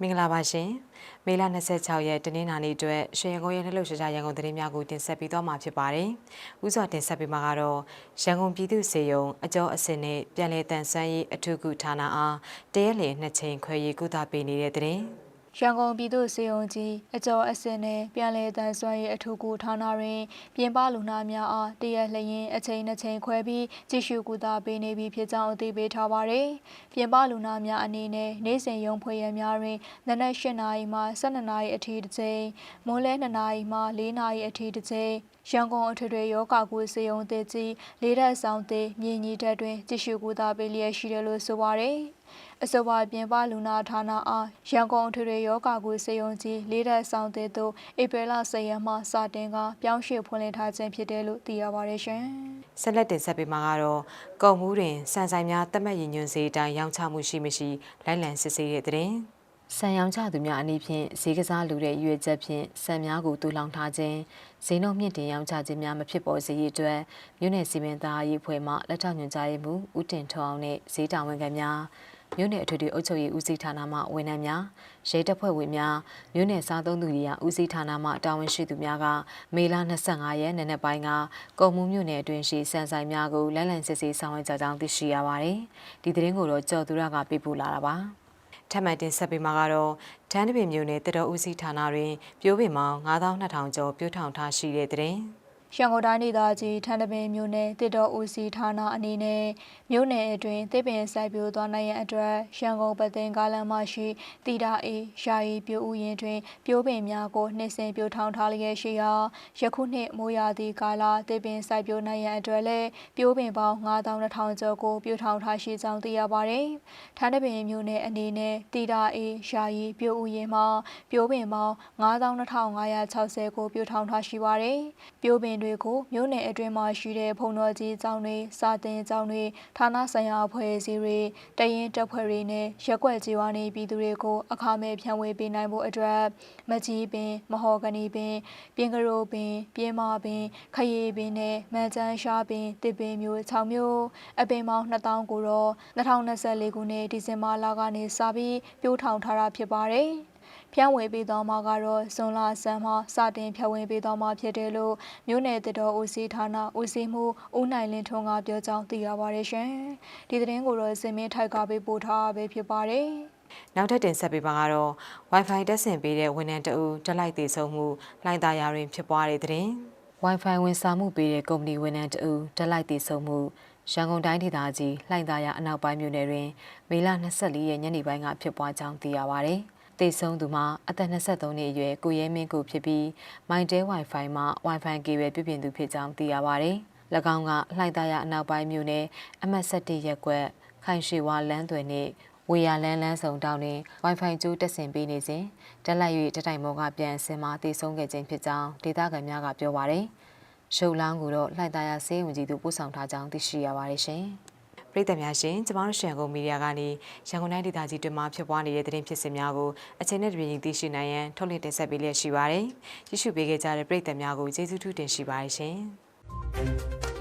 မင်္ဂလာပါရှင်မေလ26ရက်တနင်္လာနေ့အတွက်ရွှေရန်ကုန်ရဲ့လှုပ်ရှားရန်ကုန်သတင်းများကိုတင်ဆက်ပေးသွားမှာဖြစ်ပါတယ်။ဥစွာတင်ဆက်ပေးမှာကတော့ရန်ကုန်ပြည်သူ့စေယုံအကျော်အစင်နဲ့ပြည်내တန်ဆွမ်းရေးအထူးကုဌာနအားတရက်လည်နှစ်ချိန်ခွဲရေးကုသပေးနေတဲ့တဲ့ ရန်ကုန်ပြည်သူ့စေယုံကြီးအကျော်အစင်နဲ့ပြန်လည်တန်ဆွမ်းရေးအထူးကူဌာနတွင် ပြင်ပလူနာများအားတရက်လျင်အချိန်နှစ်ချိန်ခွဲပြီးကြည့်ရှုကူတာပေးနေပြီဖြစ်ကြောင်းအသိပေးထားပါရယ်။ပြင်ပလူနာများအနေနဲ့နေ့စဉ်ရုံဖွေရများတွင်နနက်၈နာရီမှ၁၂နာရီအထိတစ်ချိန်မွန်းလယ်၂နာရီမှ၄နာရီအထိတစ်ချိန်ရန်ကုန်အထွေထွေရောဂါကူစေယုံသေးကြီးလေးရက်ဆောင်သေးမြင်းကြီးတက်တွင်ကြည့်ရှုကူတာပေးလျက်ရှိတယ်လို့ဆိုပါရယ်။ အဆိုပါပြင်ပလူနာဌာနအားရန်ကုန်ထွေထွေရောဂါကူစေယုံကြီးလေးရက်ဆောင်တဲ့သို့ဧပြီလ10ရက်မှစတင်ကပြောင်းရွှေ့ဖွင့်လှစ်ထားခြင်းဖြစ်တယ်လို့သိရပါတယ်ရှင်။ဆက်လက်တင်ဆက်ပေးမှာကတော့ကုံမှုတွင်စံဆိုင်များတက်မှတ်ရည်ညွှန်းစေအတိုင်းရောင်းချမှုရှိမရှိလိုက်လံစစ်ဆေးတဲ့တဲ့ဆံရောင်းချသူများအနေဖြင့်ဈေးကစားလူတဲ့ရွေချက်ဖြင့်ဆံများကိုတူလောင်ထားခြင်းဈေးနှုန်းမြင့်တင်ရောင်းချခြင်းများမဖြစ်ပေါ်စေရအတွက်မြို့နယ်စီမံသားရေးဖွဲ့မှလက်ထောက်ညွှန်ကြားရေးမှူးဦးတင်ထွန်းအောင်နဲ့ဈေးတာဝန်ခံများ မြို့နယ်အထွေထွေအုပ်ချုပ်ရေးဦးစီးဌာနမှဝန်ထမ်းများရဲတပ်ဖွဲ့ဝင်များမြို့နယ်စားသုံးသူတွေရာဦးစီးဌာနမှတာဝန်ရှိသူများကမေလ25ရက်နေ့နက်ပိုင်းကကုံမှုမြို့နယ်အတွင်းရှိစံဆိုင်များကိုလမ်းလံစစ်ဆေးဆောင်ရွက်ကြကြောင်းသိရှိရပါတယ်။ဒီသတင်းကိုတော့ကြော်သူရကပေးပို့လာတာပါ။ထပ်မံတင်ဆက်ပေးမှာကတော့တန်းတပင်မြို့နယ်တတော်ဦးစီးဌာနတွင်ပြိုးပင်မောင်9200ကျော်ပြိုးထောင်ထားရှိတဲ့တဲ့ ရန်ကုန်တိုင်းဒေသကြီးထန်တပင်မြို့နယ်တစ်တော်ဦးစီးဌာနအနေနဲ့မြို့နယ်အတွင်းတစ်ပင်စိုက်ပျိုးသွားနိုင်ရန်အတွက်ရန်ကုန်ပသိမ်ကားလမ်းမရှိတီတာအေးယာယီပြိုးဥယျာဉ်တွင်ပြိုးပင်များကိုနှစ်စဉ်ပြိုးထောင်ထားလျက်ရှိရာယခုနှစ်မိုးရာသီကာလတစ်ပင်စိုက်ပျိုးနိုင်ရန်အတွက်လည်းပြိုးပင်ပေါင်း9200ကျော်ကိုပြိုးထောင်ထားရှိကြောင်းသိရပါတယ်။ထန်တပင်မြို့နယ်အနေနဲ့တီတာအေးယာယီပြိုးဥယျာဉ်မှာပြိုးပင်ပေါင်း92,560ကိုပြိုးထောင်ထားရှိပါတယ်။ပြိုးပင်တွေကို မြို့နယ်အတွင်းမှာရှိတဲ့ဖုံတော်ကြီးကျောင်းတွေ စာတင်ကျောင်းတွေ ဌာနဆိုင်ရာအဖွဲ့အစည်းတွေတရင်တပ်ဖွဲ့တွေနဲ့ရက်ွက်ကြီးဝါနေပြည်သူတွေကို အခမဲ့ဖြန့်ဝေပေးနိုင်ဖို့အတွက်မကြီးပင် မဟော်ဂနီပင်ပြင်ကရိုပင်ပြင်းမာပင် ခရီပင်နဲ့ မန်ချန်းရှားပင်တစ်ပင်မျိုး6မျိုး အပင်ပေါင်း2000ကိုတော့2024ခုနှစ် ဒီဇင်ဘာလကနေစပြီးပြိုးထောင်ထားတာဖြစ်ပါတယ်။ ဖြန့်ဝေပေးသွားမှာကတော့ဇွန်လဆန်းမှာစတင်ဖြန့်ဝေပေးသွားမှာဖြစ်တယ်လို့မြို့နယ်တတော်ဦးစီးဌာနဦးစီးမှုဦးနိုင်လင်းထွန်းကပြောကြောင်းသိရပါတယ်ရှင်။ဒီသတင်းကိုတော့စင်မင်းထိုက်ကပေးပို့ထားပဲဖြစ်ပါတယ်။နောက်ထပ်တင်ဆက်ပေးပါကတော့ Wi-Fi တက်ဆင်ပေးတဲ့ဝန်ထမ်းတအူတက်လိုက်သေးဆုံးမှုလှိုင်းသားရာတွင်ဖြစ်ပွားတဲ့တဲ့ Wi-Fi ဝန်ဆောင်မှုပေးတဲ့ကုမ္ပဏီဝန်ထမ်းတအူတက်လိုက်သေးဆုံးမှုရန်ကုန်တိုင်းဒေသကြီးလှိုင်းသားရအနောက်ပိုင်းမြို့နယ်တွင်မေလ24ရက်ညနေပိုင်းကဖြစ်ပွားကြောင်းသိရပါဗျ။ တေဆုံးသူမှာအသက်23နှစ်အရွယ်ကိုရဲမင်းကိုဖြစ်ပြီးမိုင်တဲ Wi-Fi မှာ Wi-Fi ကေဘယ်ပြုပြင်သူဖြစ်ကြောင်းသိရပါဗျ။၎င်းကလှိုင်းသားရအနောက်ပိုင်းမြို့နယ်အမှတ်7ရပ်ကွက်ခိုင်ရှိဝါလမ်းသွယ်နှင့်ဝေရလန်းလန်းဆောင်တောင်းတွင် Wi-Fi ကျိုးတက်ဆင်ပေးနေစဉ်တက်လိုက်၍တတိုင်မောကပြန်ဆင်မာတည်ဆုံးခဲ့ခြင်းဖြစ်ကြောင်းဒေသခံများကပြောပါရယ်။ရှုပ်လောင်းကိုတော့လှိုက်သားရဆေးဝင်ကြီးသူပို့ဆောင်ထားကြောင်းသိရှိရပါတယ်ရှင်။ ပြည်သူများရှင်ကျမတို့ရှန်ကုန်မီဒီယာကနေရန်ကုန်တိုင်းဒေသကြီးတွင်မှဖြစ်ပွားနေတဲ့သတင်းဖြစ်စဉ်များကိုအချိန်နဲ့တပြေးညီသိရှိနိုင်ရန်ထုတ်လွှင့်တင်ဆက်ပေးလျက်ရှိပါတယ်။ကြည့်ရှုပေးခဲ့ကြတဲ့ပြည်သူများကိုကျေးဇူးထူးတင်ရှိပါတယ်ရှင်။